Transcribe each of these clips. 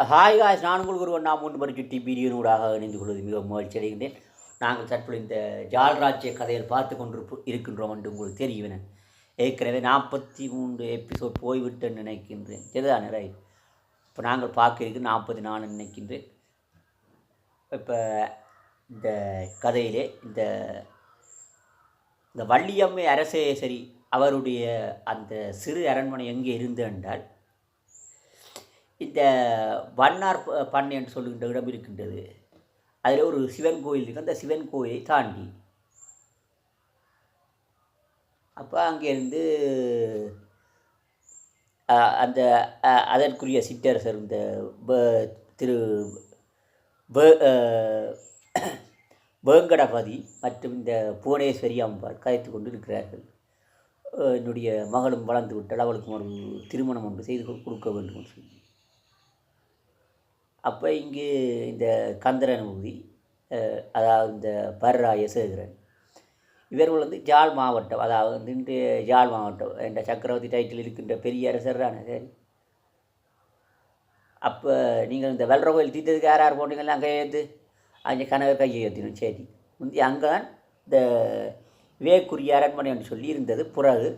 Hi guys நான் உங்களுக்கு ஒரு நாம் மூன்று மணி சுட்டி பீடியனூடாக இணைந்து கொள்வது மிக மகிழ்ச்சி அடைகின்றேன். நாங்கள் தற்போது இந்த ஜால்ராஜ்ய கதையில் பார்த்து கொண்டு இருக்கின்றோம் என்று உங்களுக்கு தெரியும் என ஏற்கனவே நாற்பத்தி மூன்று எபிசோட் போய்விட்டேன்னு நினைக்கின்றேன். சரிதான் நிறைய இப்போ நாங்கள் பார்க்க இருக்கு நாற்பத்தி நாலு நினைக்கின்றேன். இப்போ இந்த கதையிலே இந்த இந்த வள்ளியம்மை அரசேசரி அவருடைய அந்த சிறு அரண்மனை எங்கே இருந்து என்றால் இந்த வண்ணார் பண்ணை என்று சொல்லுகின்ற இடம் இருக்கின்றது. அதில் ஒரு சிவன் கோயில் இருக்கு. அந்த சிவன் கோயிலை தாண்டி. அப்போ அங்கேருந்து அந்த அதற்குரிய சிற்றரசர் இந்த திரு வேங்கடபதி மற்றும் இந்த புவனேஸ்வரி அம்பாள் கதைத்து கொண்டு இருக்கிறார்கள் என்னுடைய மகளும் வளர்ந்து விட்டால் அவளுக்கு ஒரு திருமணம் ஒன்று செய்து கொடுக்க வேண்டும் என்று சொல்லி. அப்போ இங்கு இந்த கந்தரனுபதி அதாவது இந்த பர்ராய சேகரன். இவர்கள் வந்து ஜாழ் மாவட்டம் அதாவது வந்து இன்று ஜாழ் மாவட்டம் என்ற சக்கரவர்த்தி டைட்டில் இருக்கின்ற பெரிய அரசர் தானே சரி. அப்போ நீங்கள் இந்த வெள்ளர கோயில் தீர்த்ததுக்கு யார் யார் போனீங்களா அங்கே ஏற்று அங்கே கணவர் கையை ஏற்றினோம் சரி. முந்தி அங்கே தான் இந்த வேக்குரிய அரண்மனை என்று சொல்லி இருந்தது பிறகு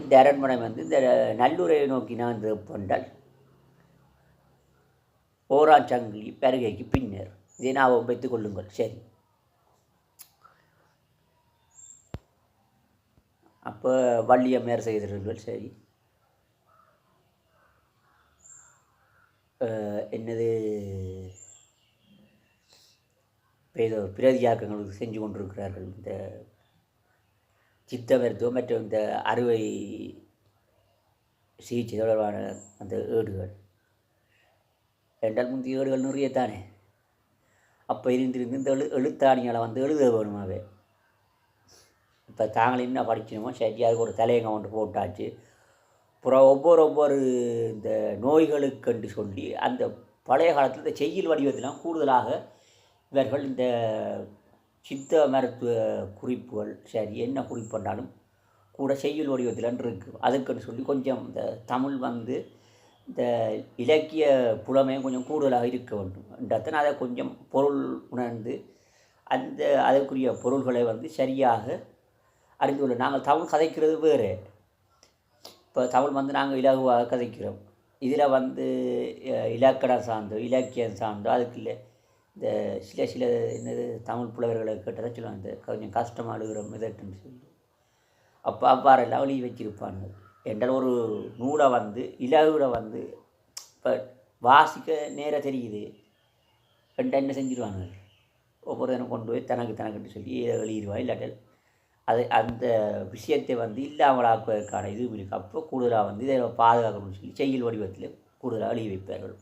இந்த அரண்மனை வந்து இந்த நல்லூரை நோக்கி நான் கொண்டால் ஓரான் சங்கிலி பெருகைக்கு பின்னர். இதை ஞாபகம் வைத்துக் கொள்ளுங்கள். சரி. அப்போ வள்ளியம்மையார் செய்தீர்கள் சரி. என்னது? ஏதோ பிரதியாக்கங்களுக்கு செஞ்சு கொண்டிருக்கிறார்கள். இந்த சித்த மருத்துவம் மற்றும் இந்த அறுவை சிகிச்சை தொடர்பான அந்த ஏடுகள். ரெண்டால் முந்தி ஏடுகள் நிறைய தானே அப்போ இருந்திருந்து இந்த எழு எழுத்தாணிகளை வந்து எழுத வேணுமாவே இப்போ தாங்கள் என்ன படிக்கணுமோ சரி அதுக்கு ஒரு தலையங்க ஒன்று போட்டாச்சு. அப்புறம் ஒவ்வொரு ஒவ்வொரு இந்த நோய்களுக்கென்று சொல்லி அந்த பழைய காலத்தில் இந்த செய்யுள் வடிவத்திலாம் கூடுதலாக இவர்கள் இந்த சித்த மருத்துவ குறிப்புகள் சரி என்ன குறிப்புனாலும் கூட செய்யுள் வடிவத்தில் இருக்குது அதுக்குன்னு சொல்லி கொஞ்சம் இந்த தமிழ் வந்து இந்த இலக்கிய புலமையும் கொஞ்சம் கூடுதலாக இருக்க வேண்டும். என்றதான் அதை கொஞ்சம் பொருள் உணர்ந்து அந்த அதற்குரிய பொருள்களை வந்து சரியாக அறிந்து கொள்ள. நாங்கள் தமிழ் கதைக்கிறது வேறு. இப்போ தமிழ் வந்து நாங்கள் இலகுவாக கதைக்கிறோம். இதில் வந்து இலக்கணம் சார்ந்தோ இலக்கியம் சார்ந்தோ அதுக்கு இல்லை. இந்த சில சில என்னது தமிழ் புலவர்களை கேட்டதை சொல்லுவாங்க. இந்த கொஞ்சம் கஷ்டமாக எழுதுகிற மெதட்டுன்னு சொல்லி. அப்போ அவ்வாறெல்லாம் வழி வச்சிருப்பாங்க என்றால் ஒரு நூலை வந்து இலகுல வந்து இப்போ வாசிக்க நேராக தெரியுது. ரெண்டு என்ன செஞ்சிருவாங்க? ஒவ்வொருத்தனை கொண்டு போய் தனக்கு தனக்குன்னு சொல்லி எழுதிடுவா இல்லாட்டல் அது அந்த விஷயத்தை வந்து இல்லாமலாக்குவதற்கான இது இருக்குது அப்போ கூடுதலாக வந்து இதை பாதுகாக்கணும்னு சொல்லி செய்யுள் வடிவத்தில் கூடுதலாக எழுதி வைப்பார்கள்.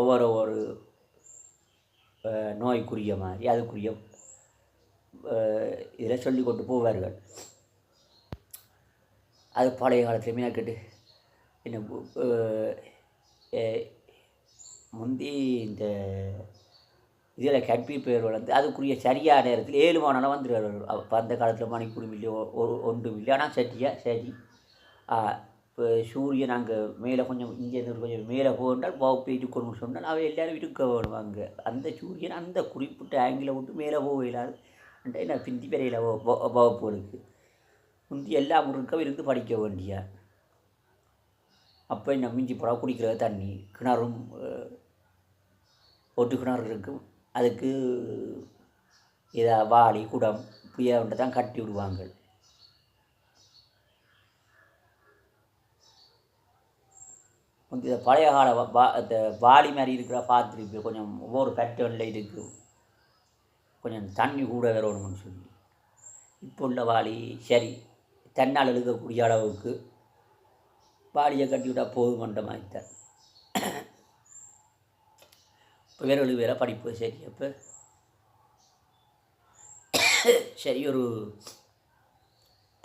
ஒவ்வொரு ஒவ்வொரு நோய்க்குரிய மாதிரி அதுக்குரிய இதில் சொல்லி கொண்டு போவார்கள். அது பழைய காலத்தில் மீனாக்கட்டு என்ன முந்தி இந்த இதில் கட்பி பெயர் வளர்ந்து அதுக்குரிய சரியான நேரத்தில் ஏழு மாதம் வந்துடுவார்கள் அப்போ அந்த காலத்தில் மணிக்கூடும் இல்லை ஒரு ஒன்று இல்லை ஆனால் சரியா சரி. இப்போ சூரியன் அங்கே மேலே கொஞ்சம் இங்கேருந்து கொஞ்சம் மேலே போகண்டால் வகுப்பு இருக்கணும்னு சொன்னால் அவை எல்லோரும் இருக்க வேணும் அங்கே அந்த சூரியன் அந்த குறிப்பிட்ட ஆங்கிளை விட்டு மேலே போக இயலாது என்ன பிந்தி பெறையில் வகுப்புகளுக்கு முந்தி எல்லா முருக்க இருந்து படிக்க வேண்டிய. அப்போ என்ன மிஞ்சி போகிறா குடிக்கிற தண்ணி கிணறும் ஒட்டு கிணறு இருக்கும். அதுக்கு இதை வாளி குடம் இப்படியாண்ட தான் கட்டி விடுவாங்க. இந்த பழைய கால வா- இந்த வாளி மாதிரி இருக்கிற பார்த்துருக்கு கொஞ்சம் ஒவ்வொரு பேட்டர்னில் இருக்குது கொஞ்சம் தண்ணி கூட வரணும்னு சொல்லி. இப்போ உள்ள வாளி சரி தன்னால் எழுதக்கூடிய அளவுக்கு பாடியை கட்டி விட்டால் போதுமன்ற மாதிரி. இப்போ வேறு எழுது வேற படிப்பு சரி அப்போ சரி ஒரு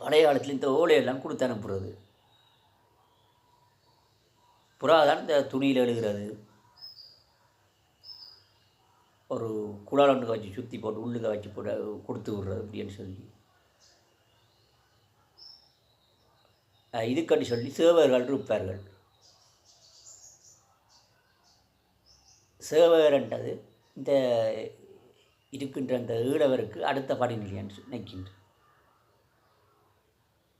பழைய காலத்தில் இந்த ஓலையெல்லாம் கொடுத்து அனுப்புறது. புறாதான் இந்த துணியில் எழுகிறது ஒரு குழால் ஒன்றுக்கு வச்சு சுற்றி போட்டு உள்ளுக்க வச்சு போட்டு கொடுத்து விட்றது அப்படின்னு சொல்லி. இதுக்கடி சொல்லி சேவர்கள் இருப்பார்கள். சேவகர்ன்றது இந்த இருக்கின்ற அந்த ஈழவருக்கு அடுத்த படிநிலை என்று நினைக்கின்ற.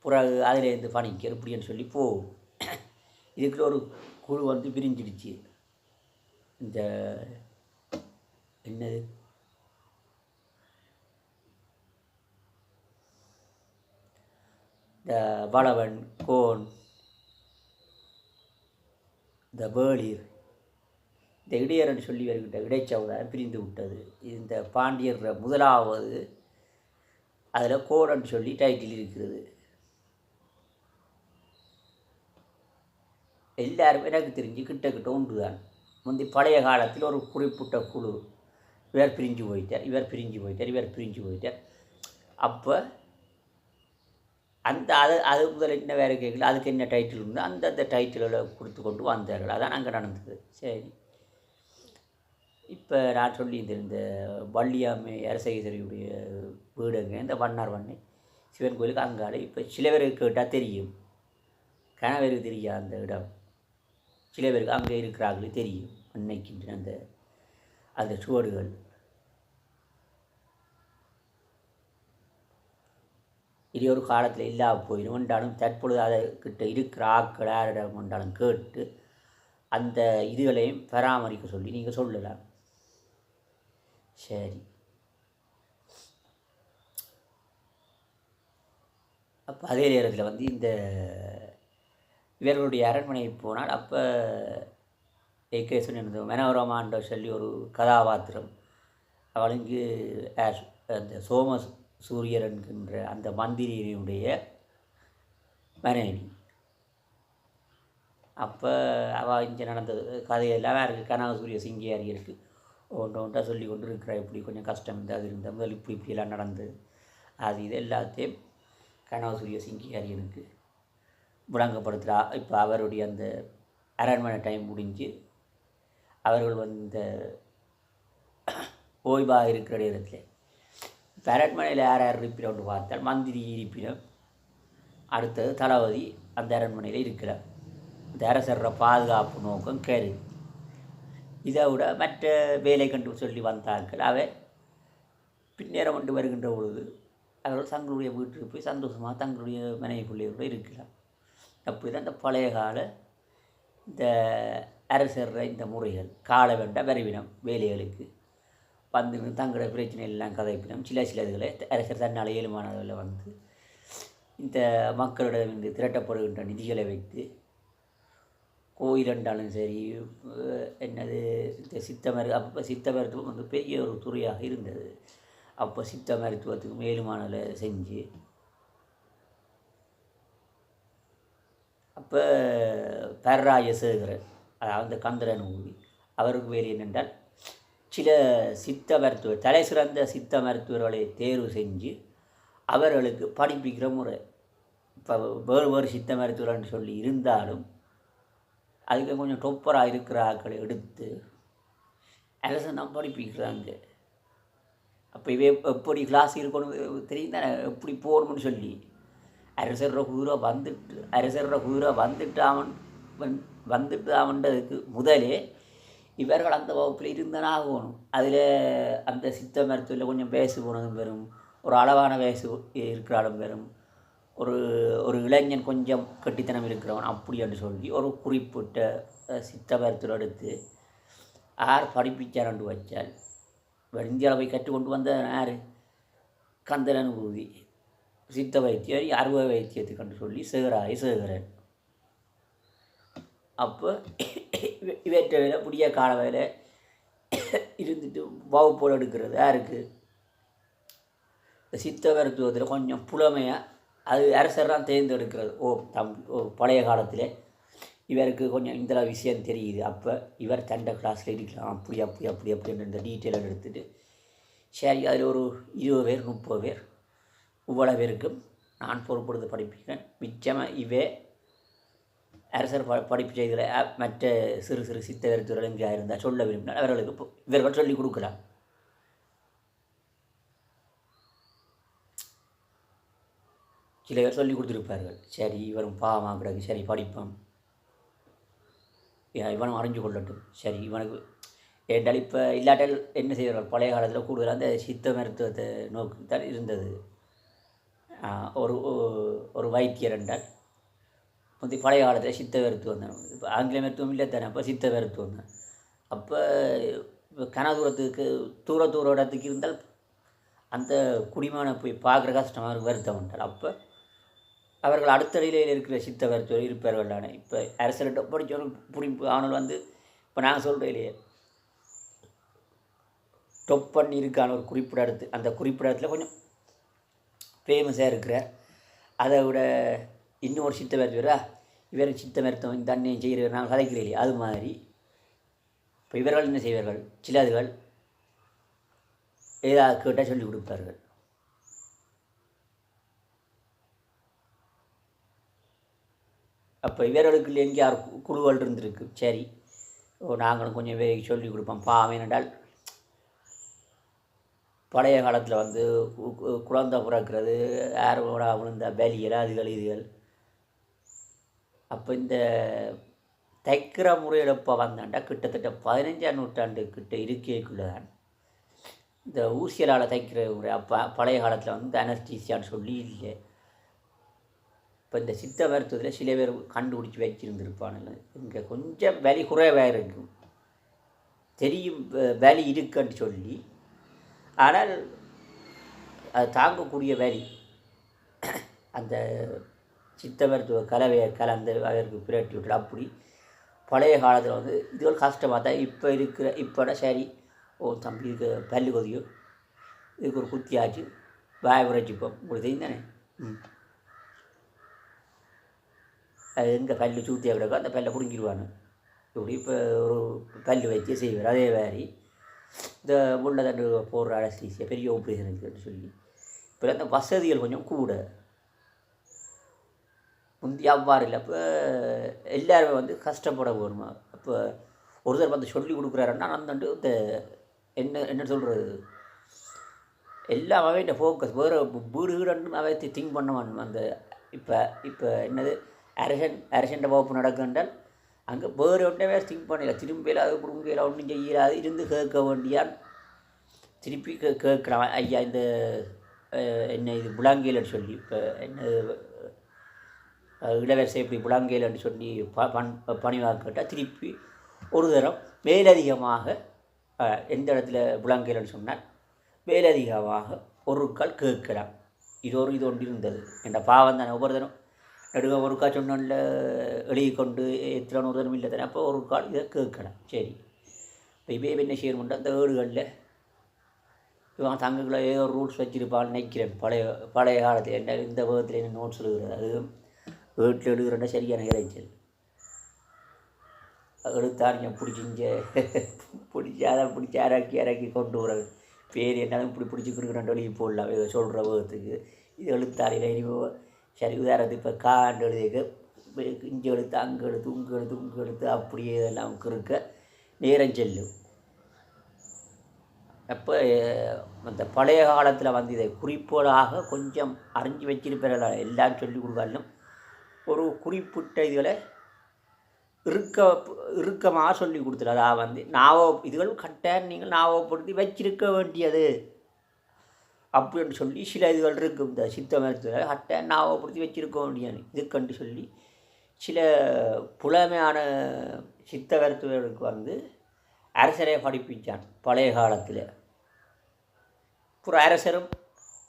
பிறகு அதிலேருந்து பணிக்கர் இப்படின்னு சொல்லி போகும் இதுக்குள்ள ஒரு குழு வந்து பிரிஞ்சிடுச்சு. இந்த என்னது? இந்த வளவன் கோன் இந்த பேளிர் இந்த இடையரன் சொல்லி வருகின்ற இடைச்சவுடன் பிரிந்து விட்டது. இந்த பாண்டியர் முதலாவது அதில் கோடன் சொல்லி டைட்டில் இருக்கிறது. எல்லாரும் எனக்கு தெரிஞ்சு கிட்ட கிட்ட உண்டு தான். முந்தி பழைய காலத்தில் ஒரு குறிப்பிட்ட குழு இவர் பிரிஞ்சு போயிட்டார் இவர் பிரிஞ்சு போயிட்டார் இவர் பிரிஞ்சு போயிட்டார். அப்போ அந்த அது அது முதல்ல என்ன வேறு கேட்கல அதுக்கு என்ன டைட்டில் உண்டு அந்தந்த டைட்டிலில் கொடுத்து கொண்டு வந்தார்கள். அதான் அங்கே நடந்தது. சரி. இப்போ நான் சொல்லி இந்த வள்ளியாமை அரசகிதரியுடைய வீடுங்க இந்த வண்ணார் வண்ணை. சிவன் கோயிலுக்கு அங்காலே இப்போ சில பேருக்கு கேட்டால் தெரியும். கணவருக்கு தெரியும் அந்த இடம்? சில பேருக்கு அங்கே இருக்கிறார்களே தெரியும். அன்னைக்கின்ற அந்த அந்த சுவடுகள். இது ஒரு காலத்தில் இல்லாம போயிடும் என்றாலும் தற்பொழுது அதை கிட்ட இருக்கிற ஆக்கள் யாரிடம் என்றாலும் கேட்டு அந்த இதுகளையும் பராமரிக்க சொல்லி நீங்கள் சொல்லலாம். சரி. அப்போ அதே நேரத்தில் வந்து இந்த இவர்களுடைய அரண்மனைக்கு போனால் அப்போ ஏகேசன் இருந்த மனோரமான்ற சொல்லி ஒரு கதாபாத்திரம் அவளுக்கு ஆஷ் அந்த சோமஸ் சூரியர் என்கின்ற அந்த மந்திரியினுடைய மனைவி. அப்போ அவள் இங்கே நடந்தது கதையெல்லாம் வேறு கனக சூரிய சிங்கியாரி இருக்குது ஒன்று ஒன்றா சொல்லி கொண்டு இருக்கிற இப்படி கொஞ்சம் கஷ்டம் இருந்தால் அது இருந்தால் முதல் இப்படி இப்படியெல்லாம் நடந்தது. அது இது எல்லாத்தையும் கனக சூரிய சிங்கியாரியனுக்கு விளங்கப்படுத்துகிறா இப்போ அவருடைய அந்த அரண்மனை டைம் முடிஞ்சு அவர்கள் வந்த ஓய்வாக இருக்கிற நேரத்தில் அரண்மனையில் யார் யார் இருப்பினம்னு பார்த்தால் மந்திரி இருப்பினம் அடுத்தது தளபதி அந்த அரண்மனையில் இருக்கிறார். இந்த அரசர பாதுகாப்பு நோக்கம் கரு இதை விட மற்ற வேலை கண்டு சொல்லி வந்தார்கள். அவை பின்னேறம் கொண்டு வருகின்ற பொழுது அவர்கள் தங்களுடைய வீட்டுக்கு போய் சந்தோஷமாக தங்களுடைய மனைவிக்குள்ளே இருக்கலாம் அப்படி தான் இந்த பழைய கால இந்த அரசர் இந்த முறைகள் கால வேண்ட வரிவினம் வேலைகளுக்கு. வந்து தங்களோட பிரச்சனை எல்லாம் கதைப்பினம். சில சில இதுகளை அரசர் தன்னால் இயலுமானதில் வந்து இந்த மக்களிடம் இந்த திரட்டப்படுகின்ற நிதிகளை வைத்து கோயில் என்றாலும் சரி என்னது இந்த சித்த மரு அப்போ சித்த மருத்துவம் வந்து பெரிய ஒரு துறையாக இருந்தது. அப்போ சித்த மருத்துவத்துக்கு மேலுமானல செஞ்சு அப்போ பேரராய சேகரன் அதாவது கந்தரன் ஊவி அவருக்கு வேறு என்னென்றால் சில சித்த மருத்துவர் தலை சிறந்த சித்த மருத்துவர்களை தேர்வு செஞ்சு அவர்களுக்கு படிப்பிக்கிற முறை. இப்போ வேறு வேறு சித்த மருத்துவர்னு சொல்லி இருந்தாலும் அதுக்கு கொஞ்சம் டொப்பராக இருக்கிற ஆட்களை எடுத்து அரசன் படிப்பிக்கிறாங்க. அப்போ இவே எப்படி கிளாஸ் இருக்கணும் தெரியும் தானே எப்படி போகணும்னு சொல்லி. அரசர்ற குதிரை வந்துட்டு அரசர்ற குதிரை வந்துட்டு அவன் வந்- வந்துட்டு அவன்றதுக்கு முதலே இவர்கள் அந்த வகுப்பில் இருந்தனா ஆகணும் அதில் அந்த சித்த மருத்துவத்தில் கொஞ்சம் வயசு போனதும் வரும் ஒரு அளவான வயசு இருக்கிறாலும் வரும் ஒரு ஒரு இளைஞன் கொஞ்சம் கெட்டித்தனம் இருக்கிறவன் அப்படி என்று சொல்லி ஒரு குறிப்பிட்ட சித்த மருத்துவம் எடுத்து யார் என்று வச்சால் இவர் இந்தியாவில் போய் கற்றுக்கொண்டு வந்த யார்? கந்தரன் ஊதி சித்த வைத்தியர் அறுவை வைத்தியத்துக்கு என்று சொல்லி சேகராய் சேகரன். அப்போ வேற்ற வேலை புதிய கால வேலை இருந்துட்டு வகுப்போடு எடுக்கிறது. யாருக்கு? இந்த சித்த மருத்துவத்தில் கொஞ்சம் புலமையாக அது அரசர்லாம் தேர்ந்தெடுக்கிறது ஓ தம் ஓ பழைய காலத்தில் இவருக்கு கொஞ்சம் இந்த விஷயம் தெரியுது. அப்போ இவர் தண்டை கிளாஸில் இருக்கலாம். அப்படி அப்படி அப்படி அப்படின்னு இந்த எடுத்துகிட்டு எடுத்துட்டு சரி அதில் ஒரு இருபது பேர் முப்பது பேர் இவ்வளோ பேருக்கும் நான் பொறுப்படுத்த படிப்பிக்கிறேன். மிச்சமாக இவே அரசர் ப படிப்பு செய்கிற மற்ற சிறு சிறு சித்த கருத்துகள் இருந்தால் சொல்ல விரும்பினால் அவர்களுக்கு இவர்கள் சொல்லிக் கொடுக்கலாம். சில பேர் சொல்லி கொடுத்துருப்பார்கள். சரி இவரும் பாவமாக கிடக்கு. சரி படிப்போம். இவனும் அறிஞ்சு கொள்ளட்டும். சரி இவனுக்கு ஏண்டால் இப்போ இல்லாட்டால் என்ன செய்வார்கள்? பழைய காலத்தில் கூடுதலாக அந்த சித்த மருத்துவத்தை நோக்கி தான் இருந்தது ஒரு ஒரு வைத்தியர் என்றால் முந்தி பழைய காலத்தில் சித்த மருத்துவம் தான் இப்போ ஆங்கில மருத்துவம் இல்லை தானே அப்போ சித்த மருத்துவம் தான் அப்போ இப்போ கன தூரத்துக்கு தூர தூர இடத்துக்கு இருந்தால் அந்த குடிமான போய் பார்க்குற கஷ்டமாக வருத்தம் என்றால் அப்போ அவர்கள் அடுத்த நிலையில் இருக்கிற சித்த மருத்துவர் இருப்பார்கள் தானே. இப்போ அரசியல்கிட்ட படித்தவர்கள் புடி ஆனால் வந்து இப்போ நான் சொல்கிறோம் இல்லையே. டொப் பண்ணி இருக்கான ஒரு குறிப்பிட இடத்து அந்த குறிப்பிட இடத்துல கொஞ்சம் ஃபேமஸாக இருக்கிறார். அதை விட இன்னொரு சித்த மருத்துவரா? இவருக்கு சித்த மருத்துவம் இந்த அண்ணன் செய்கிறவர் நாங்கள் கதைக்கிறோம் அது மாதிரி. இப்போ இவர்கள் என்ன செய்வார்கள்? சிலதுகள் ஏதாவது கேட்டால் சொல்லிக் கொடுப்பார்கள். அப்போ இவர்களுக்கு எங்கே யார் குழுவல் இருந்திருக்கு? சரி. ஓ நாங்களும் கொஞ்சம் பேருக்கு சொல்லிக் கொடுப்போம். பாவம் என்றால் பழைய காலத்தில் வந்து குழந்தை பிறக்கிறது யாரோட விழுந்த பலிகள் அதுகள் இதுகள். அப்போ இந்த தைக்கிற முறையில் இப்போ வந்தாண்டா? கிட்டத்தட்ட பதினஞ்சாம் நூற்றாண்டு கிட்ட இருக்கைக்குள்ளே தான். இந்த ஊசியலால் தைக்கிற முறை அப்போ பழைய காலத்தில் வந்து அனஸ்டீசியான்னு சொல்லி இல்லை. இப்போ இந்த சித்த மருத்துவத்தில் சில பேர் கண்டுபிடிச்சி வச்சிருந்துருப்பானுங்க. இங்கே கொஞ்சம் வலி குறைவாக இருக்கும். தெரியும் வலி இருக்குன்னு சொல்லி. ஆனால் அது தாங்கக்கூடிய வலி. அந்த சித்த மருத்துவ கலவையை கலந்து அதற்கு பிரட்டி விட்டு அப்படி பழைய காலத்தில் வந்து இது ஒரு கஷ்டமாக தான் இப்போ இருக்கிற இப்போட சரி ஓ தம்பி இதுக்கு பல்லு கொதியும் இதுக்கு ஒரு குத்தியாச்சு வாய உரைச்சிப்போம் உங்களுக்கு தெரியும் தானே? ம். அது எங்கே பல்லு சூத்தியாக கிடக்கோ அந்த பல்லை பிடுங்கிடுவானு இப்படி இப்போ ஒரு பல்லு வச்சு செய்வார். அதே மாதிரி இந்த முள்ளை தண்டு போடுற அனஸ்தீசியா பெரிய ஆப்ரேஷன் இருக்குன்னு சொல்லி. இப்போ அந்த வசதிகள் கொஞ்சம் கூட. முந்தி அவ்வாறு இல்லை. இப்போ எல்லாருமே வந்து கஷ்டப்பட வேணுமா? இப்போ ஒருத்தர் வந்து சொல்லி கொடுக்குறாருன்னா அந்த இந்த என்ன என்ன சொல்கிறது எல்லாம் அவை இந்த ஃபோக்கஸ் வேறு வீடு வீடுன்னு அவன் திங்க் பண்ண வேணும் அந்த இப்போ இப்போ என்னது? அரசன் அரசன் வகுப்பு நடக்குன்றால் அங்கே வேறு ஒன்றே வேறு திங்க் பண்ணல. திரும்பியில் அது குடும்பத்தில் ஒன்றும் செய்யலாது இருந்து கேட்க வேண்டியான். திருப்பி கே கேட்கலாம் ஐயா இந்த என்ன இது புலாங்கேலன்னு சொல்லி இப்போ என்ன இளவரசை இப்படி புலாங்கேலன்னு சொல்லி ப பண் பணிவாக கேட்டால் திருப்பி ஒரு தரம் மேலதிகமாக எந்த இடத்துல புலாங்கேலன்னு சொன்னால் மேலதிகமாக பொருட்கள் கேட்கலாம் இது ஒரு இது ஒன்று இருந்தது. என்ற பாவம் தானே ஒவ்வொரு தரம். நடுக ஒருக்கா கால் எழுதி கொண்டு எத்தனை ஒரு தரம் இல்லை தானே அப்போ ஒரு கால் இதை கேட்கலாம் சரி. இப்போ இவே என்ன செய்யணும்னா அந்த ஏடுகளில் இவன் தங்கக்குள்ள ஏதோ ரூல்ஸ் வச்சிருப்பான்னு நினைக்கிறேன். பழைய பழைய காலத்தில் என்ன இந்த வேகத்தில் என்ன நோட்ஸ் எழுதுறது அது வீட்டில் எழுதுறேன்னா சரியான இறைச்சல் எடுத்தாருங்க பிடிச்சிங்க பிடிச்சி அதை பிடிச்சி இறக்கி இறக்கி கொண்டு வர. பேர் என்னாலும் இப்படி பிடிச்சி கொடுக்குறேன் வெளியே போடலாம். இதை சொல்கிற விதத்துக்கு இது எழுத்தாரியில் இனிமே சரி உதாரணத்துக்கு இப்போ காண்டு எழுதிக்க இங்கே எழுத்து அங்கே எழுத்து உங்கே எழுத்து உங்கே எழுத்து அப்படியே இதெல்லாம் இருக்க நேரம் செல்லும். அப்போ அந்த பழைய காலத்தில் வந்து இதை குறிப்போடாக கொஞ்சம் அறிஞ்சு வச்சிருப்பார்கள்? எல்லாம் சொல்லி கொடுக்காலும் ஒரு குறிப்பிட்ட இதுகளை இருக்க இறுக்கமாக சொல்லி கொடுத்துரு அதாவது வந்து நாவோ இதுகள் கட்ட நீங்கள் ஞாபகப்படுத்தி வச்சிருக்க வேண்டியது. அப்படின்னு சொல்லி சில இதுகள் இருக்கும் இந்த சித்த மருத்துவ கட்ட ஞாபகப்படுத்தி வச்சிருக்க வேண்டியது. இதுக்கண்டு சொல்லி சில புலமையான சித்த மருத்துவர்களுக்கு வந்து அரசரை படிப்பிச்சான் பழைய காலத்தில். ஒரு அரசரும்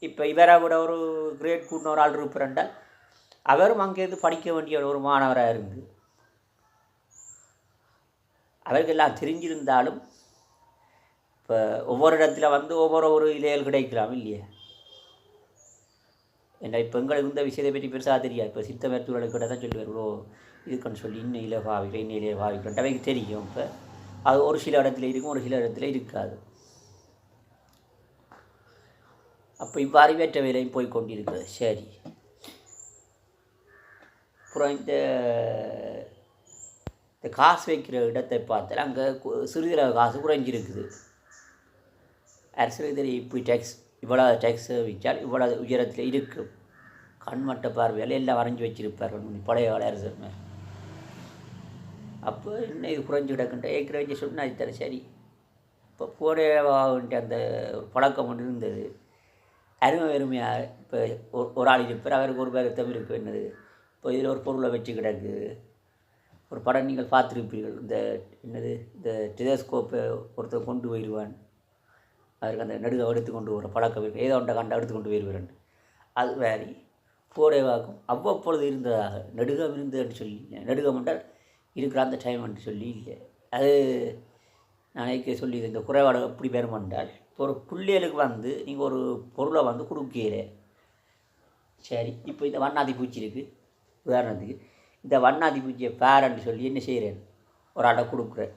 இப்போ இவரை விட ஒரு கிரேட் கூட்டின ஒரு ஆள் இருப்பார் அவரும் அங்கேருந்து படிக்க வேண்டிய ஒரு மாணவராக இருந்து அவர்களெல்லாம் தெரிஞ்சிருந்தாலும் இப்போ ஒவ்வொரு இடத்துல வந்து ஒவ்வொரு ஒரு இலைகள் கிடைக்கலாம் இல்லையா? ஏன்னா இப்போ எங்களுக்கு இந்த விஷயத்தை பற்றி பெருசாக தெரியாது. இப்போ சித்த மருத்துவர்களுக்கு கூட தான் சொல்லுவார் ஓ இதுக்குன்னு சொல்லி இன்னும் இலை பாவிக்கிறேன் இன்னும் இலையை பாவிக்கிறேன் அவைக்கு தெரியும் இப்போ. அது ஒரு சில இடத்துல இருக்கும் ஒரு சில இடத்துல இருக்காது. அப்போ இவ்வாறு வேற்ற வேலையும் போய் கொண்டிருக்கிறது. சரி. அப்புறம் இந்த இந்த காசு வைக்கிற இடத்தை பார்த்தால் அங்கே சிறிதளவு காசு குறைஞ்சிருக்குது. அரசு இதில் இப்படி டேக்ஸ் இவ்வளோ டேக்ஸ் விற்றால் இவ்வளோ உயரத்தில் இருக்கும். கண்மட்ட பார்வையால் எல்லாம் வரைஞ்சி வச்சிருப்பார் பழைய கால அரசர் அப்போ இன்னும் இது குறைஞ்சி கிடக்குன்ற? ஏற்கனவே வச்சு சொன்னால் அது தர சரி. இப்போ போடவாகின்ற அந்த பழக்கம் ஒன்று இருந்தது. அருமை அருமையாக இப்போ ஒரு ஒரு ஆள் இருப்பார். அவருக்கு ஒரு பேர் தமிழ் இருக்கு என்னது? இப்போ இதில் ஒரு பொருளை வச்சு கிடக்கு. ஒரு படம் நீங்கள் பார்த்துருப்பீர்கள். இந்த என்னது? இந்த டெலஸ்கோப்பை ஒருத்தர் கொண்டு போயிடுவான். அவருக்கு அந்த நடுக எடுத்து கொண்டு வர பழக்கம் ஏதோ ஒன்றை கண்டா எடுத்து கொண்டு போயிடுவார் அது வேறி. கோடைவாக்கும் அவ்வப்பொழுது இருந்ததாக நடுகம் இருந்ததுன்னு சொல்லி நடுகம் என்றால் இருக்கிற அந்த டைம் என்று சொல்லி இல்லை. அது நான் நாளைக்கு சொல்லி இந்த குறைபாடு எப்படி பெறும் என்றால் இப்போ ஒரு பிள்ளைகளுக்கு வந்து நீங்கள் ஒரு பொருளை வந்து கொடுக்கல சரி இப்போ இந்த வண்ணாதி பூச்சி இருக்குது உதாரணத்துக்கு இந்த வண்ணாதி பூஜையை பேரன்னு சொல்லி என்ன செய்கிறேன் ஒரு அடை கொடுக்குறேன்.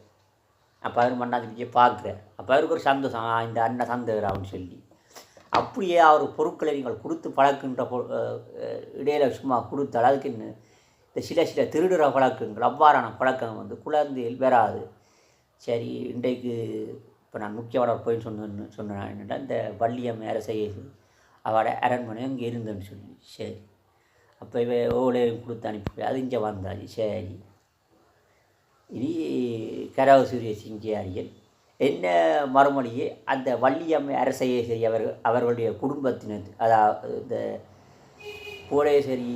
அப்போ அவர் வண்ணாதி பூஜையை பார்க்குறேன். அப்போ அவருக்கு ஒரு சந்தோஷம். இந்த அண்ணன் சந்தகிறான்னு சொல்லி. அப்படியே அவர் பொருட்களை நீங்கள் கொடுத்து பழக்குன்ற பொ- இடையில சும்மா கொடுத்தால் அதுக்கு இந்த சில சில திருடுற பழக்கங்கள். அவ்வாறான பழக்கம் வந்து குழந்தையில் வராது. சரி இன்றைக்கு இப்போ நான் முக்கியமான போய் சொன்னேன்னு சொன்னேன். என்னென்னா இந்த வள்ளியம் அரசை அவட அரண்மனை அங்கே இருந்தேன்னு சொல்லி சரி. அப்போ இவ ஓலையும் கொடுத்து அனுப்பி அது இங்கே வந்தாச்சு. சரி. இனி கரவ சூரிய சிங்கியாரியன் என்ன மறுமொழியே அந்த வள்ளியம்மை அரசையேசரி அவர்கள் அவர்களுடைய குடும்பத்தினர் அதாவது இந்த கோடேஸ்வரி